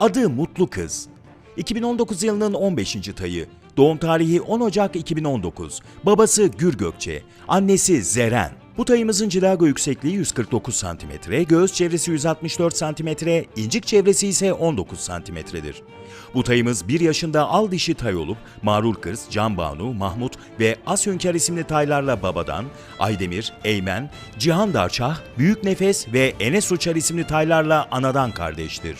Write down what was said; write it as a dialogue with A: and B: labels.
A: Adı Mutlu Kız. 2019 yılının 15. tayı. Doğum tarihi 10 Ocak 2019. Babası Gür Gökçe, annesi Zeren. Bu tayımızın cilago yüksekliği 149 cm, göğüs çevresi 164 cm, incik çevresi ise 19 cm'dir. Bu tayımız 1 yaşında al dişi tay olup Mağrur Kız, Can Banu, Mahmut ve As Hünkar isimli taylarla babadan, Aydemir, Eymen, Cihan Darçah, Büyük Nefes ve Enes Uçar isimli taylarla anadan kardeştir.